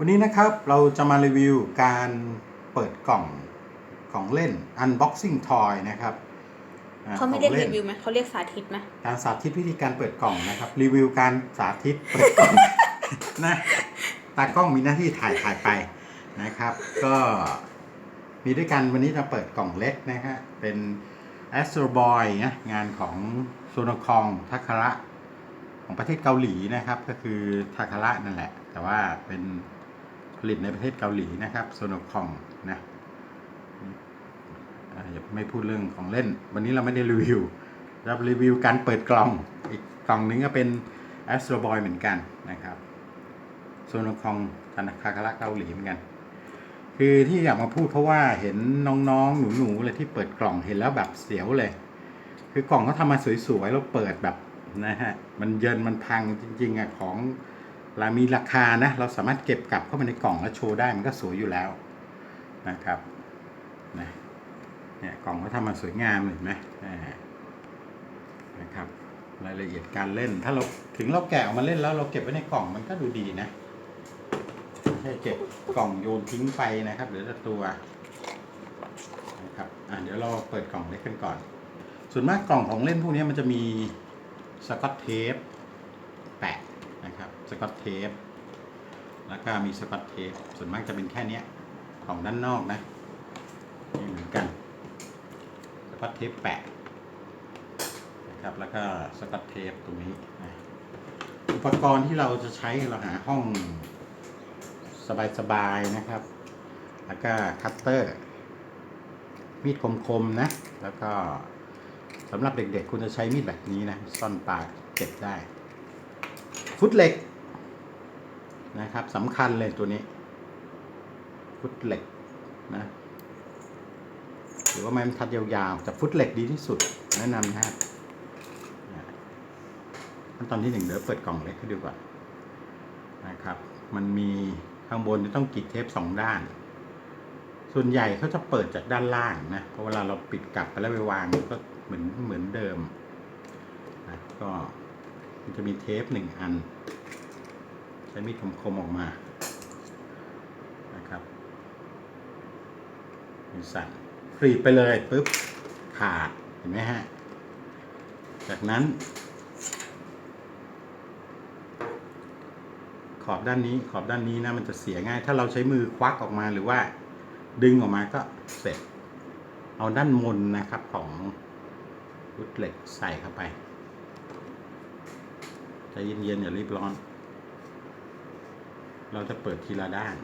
วันนี้นะครับเราจะมารีวิวการเปิดกล่องของเล่น unboxing toy นะครับอ่เขาไม่เรียกของรีล่นวิวไหมเขาเรียกสาธิตไหมการสาธิตวิธีการเปิดกล่องนะครับ รีวิวการสาธิตเปิดกล่องนะตากล้องมีหน้าที่ถ่ายถ่ายไปนะครับ ก็มีด้วยกันวันนี้จะเปิดกล่องเล็กนะฮะเป็น Astro Boy นะงานของโซโนคองทัคาระของประเทศเกาหลีนะครับ ก็คือทาคาระนั่นแหละ แต่ว่าเป็น ผลิตในประเทศเกาหลีนะครับโซโนคองนะอย่าไม่พูดเรื่องของเล่น วันนี้เราไม่ได้รีวิวเรารีวิวการเปิดกล่อง อีกกล่องหนึงก็เป็น Astro Boy เหมือนกันนะครับโซนคองธนาคารคาระเกาหลีเหมือนกัน คือที่อยากมาพูดเพราะว่าเห็นน้องๆ หนูๆเลยที่เปิดกล่องเห็นแล้วแบบเสียวเลย คือกล่องเขาทำมาสวยๆแล้วเปิดแบบนะฮะ มันเยินมันพังจริงๆอะของ รามีราคานะเราสามารถเก็บกลับเข้ามาในกล่องแล้วโชว์ได้มันก็สวยอยู่แล้วนะครับนะเนี่ยกล่องเขาทำมาสวยงามเห็นไหมนะครับรายละเอียดการเล่น ถ้าเราถึงเราแกะออกมาเล่นแล้วเราเก็บไว้ในกล่องมันก็ดูดีนะไม่ใช่เก็บกล่องโยนทิ้งไปนะครับเดี๋ยวจะตัวนะครับอะเดี๋ยวเราเปิดกล่องเล็กกันก่อน ส่วนมากกล่องของเล่นพวกนี้มันจะมีสกอตเทป สกอตเทปแล้วก็มีสกอตเทปส่วนมากจะเป็นแค่เนี้ยของด้านนอกนะนี่เหมือนกันสกอตเทปแปะนะครับแล้วก็สกอตเทปตรงนี้นะอุปกรณ์ที่เราจะใช้เราหาห้องสบายๆนะครับ แล้วก็คัตเตอร์ มีดคมๆนะ แล้วก็สำหรับเด็กๆ คุณจะใช้มีดแบบนี้นะ ซ่อนปลาเก็บได้ ฟุตเหล็ก นะครับสำคัญเลยตัวนี้ฟุตเหล็กนะหรือว่าไม้บรรทัดยาวๆแต่ฟุตเหล็กดีที่สุดแนะนำนะฮะขั้นตอนที่หนึ่งเดี๋ยวเปิดกล่องเล็กให้ดูก่อนนะครับ มันมีข้างบนจะต้องกีดเทปสองด้าน ส่วนใหญ่เขาจะเปิดจากด้านล่างนะเพราะเวลาเราปิดกลับไปแล้วไปวางก็เหมือนเหมือนเดิมนะก็มันจะมีเทปหนึ่งอัน ช้มีดคมๆออกมานะครับมีสั่นกรีดไปเลยปุ๊บขาดเห็นไหมฮะ จากนั้น ขอบด้านนี้ขอบด้านนี้นะมันจะเสียง่าย ถ้าเราใช้มือควักออกมาหรือว่าดึงออกมาก็เสร็จ เอาด้านบนนะครับของวุดเหล็กใส่เข้าไปใจเย็นๆอย่ารีบร้อน เราจะเปิดทีละด้าน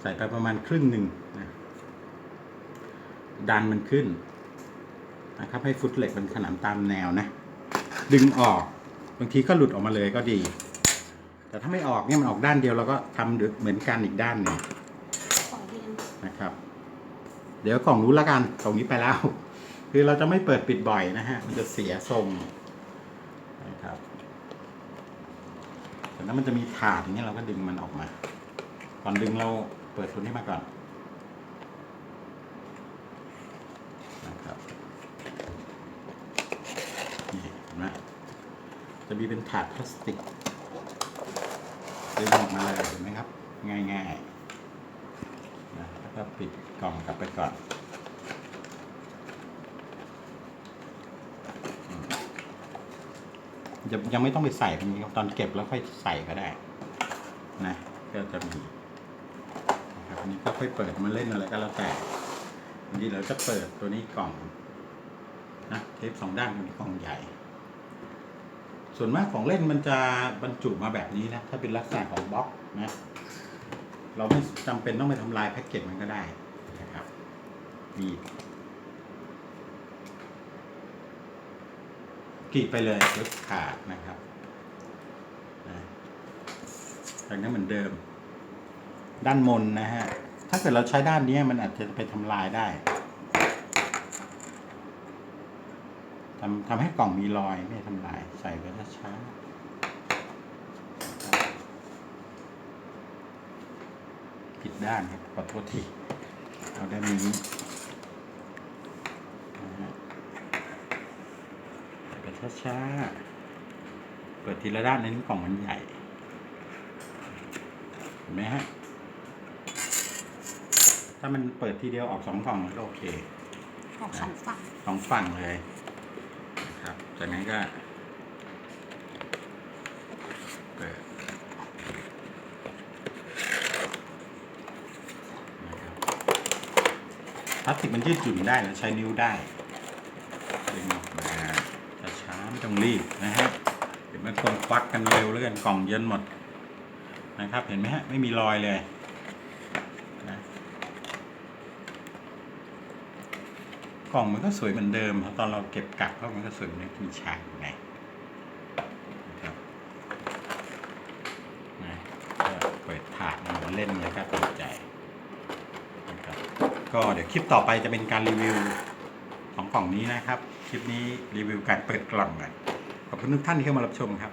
ใส่ไปประมาณครึ่งหนึ่งนะดันมันขึ้นนะครับให้ฟุตเหล็กมันขนานตามแนวนะ ดึงออกบางทีก็หลุดออกมาเลยก็ดี แต่ถ้าไม่ออกเนี่ยมันออกด้านเดียวเราก็ทำเหมือนกันอีกด้านหนึ่งนะครับ เดี๋ยวกล่องรู้แล้วกันกล่องนี้ไปแล้ว คือเราจะไม่เปิดปิดบ่อยนะฮะ มันจะเสียทรงนะครับ แต่นั้นมันจะมีถาดอย่างเงี้ยเราก็ดึงมันออกมา ก่อนดึงเราเปิดตัวนี้มาก่อนนะครับนี่เห็นไหมจะมีเป็นถาดพลาสติกดึงออกมาเลยเห็นไหมครับ ง่ายๆนะแล้วก็ปิดกล่องกลับไปก่อนอืม ยังยังไม่ต้องไปใส่ตรงนี้ครับตอนเก็บแล้วค่อยใส่ก็ได้ นะก็จะมีนะครับอันนี้ก็ค่อยเปิดมาเล่นอะไรก็แล้วแต่อันนี้เราจะเปิดตัวนี้กล่องนะเทปสองด้านมันกล่องใหญ่ ส่วนมากของเล่นมันจะบรรจุมาแบบนี้นะ ถ้าเป็นลักษณะของบล็อกนะ เราไม่จำเป็นต้องไปทำลายแพ็กเกจมันก็ได้นะครับมี กรีดไปเลยลึกขาดนะครับนะจากนั้นเหมือนเดิม ด้านบนนะฮะ ถ้าเกิดเราใช้ด้านนี้มันอาจจะไปทำลายได้ทำทำให้กล่องมีรอยไม่ทำลาย ใส่ไปช้าๆผิดด้านครับขอโทษทีเอาด้านนี้นะฮะไป ช้าๆเเปิดทีละด้านในนี้กล่องมันใหญ่นะครับจากนั้นมันจะมีเป็นถาดพลาสติกดึงออกมาเลยเห็นไหมครับดึงออกบางทีก็หลุดออกมาเลยก็ดีแต่ถ้าไม่ออกเนี่ยมันออกด้านเดียวเราก็ทำเหมือนเหมือนกันอีกด้านหนึ่งนะครับเดี๋ยวกล่องรู้แล้วกันกล่องนี้ไปแล้วเห็นไหมฮะ ถ้ามันเปิดทีเดียวออกสองกล่องก็โอเค ออกสองฝั่งสองฝั่งเลยนะครับ จากนั้นก็เปิดนะครับพลาสติกมันยืดหยุ่นได้แล้วใช้นิ้วได้ดึงออกมาช้าๆไม่ ต้องรีบนะฮะเดี๋ยวมันคงควักกันเร็วแล้วกันกล่องเย็นหมดนะครับ เห็นไหมฮะไม่มีรอยเลยนะกล่องมันก็สวยเหมือนเดิมเพราะตอนเราเก็บกลับก็มันก็สวยเหมือนมีฉากไงนะครับนะก็เปิดถาดมาเล่นแล้วก็ติดใจนะครับก็เดี๋ยวคลิปต่อไปจะเป็นการรีวิวของกล่องนี้นะครับ ลิปนี้รีวิวการเปิดกล่องกันขอบคุณทุกท่านที่เข้ามารับชมครับ